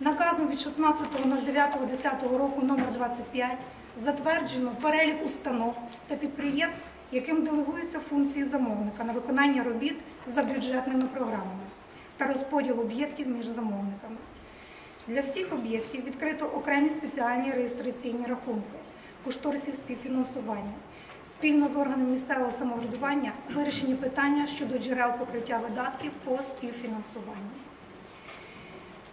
наказом від 16.09.10 року номер 25 затверджено перелік установ та підприємств, яким делегуються функції замовника на виконання робіт за бюджетними програмами та розподіл об'єктів між замовниками. Для всіх об'єктів відкрито окремі спеціальні реєстраційні рахунки, кошторисів співфінансування. Спільно з органами місцевого самоврядування вирішені питання щодо джерел покриття видатків по співфінансуванню.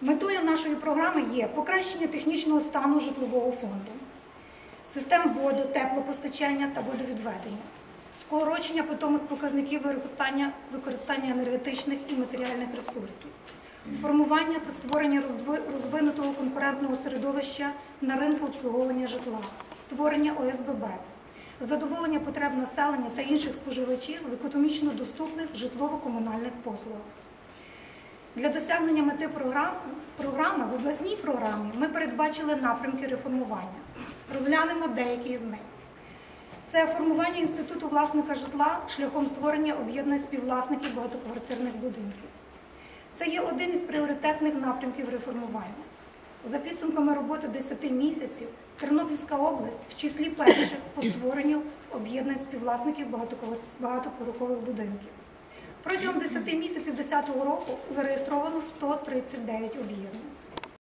Метою нашої програми є покращення технічного стану житлового фонду, систем воду, теплопостачання та водовідведення, скорочення питомих показників використання, використання енергетичних і матеріальних ресурсів, формування та створення розвинутого конкурентного середовища на ринку обслуговування житла, створення ОСББ, задоволення потреб населення та інших споживачів в економічно доступних житлово-комунальних послугах. Для досягнення мети програми, в обласній програмі ми передбачили напрямки реформування. Розглянемо деякі з них. Це формування інституту власника житла шляхом створення об'єднань співвласників багатоквартирних будинків. Це є один із пріоритетних напрямків реформування. За підсумками роботи 10 місяців Тернопільська область в числі перших по створенню об'єднань співвласників багатоповерхових будинків. Протягом 10 місяців 2010 року зареєстровано 139 об'єднань.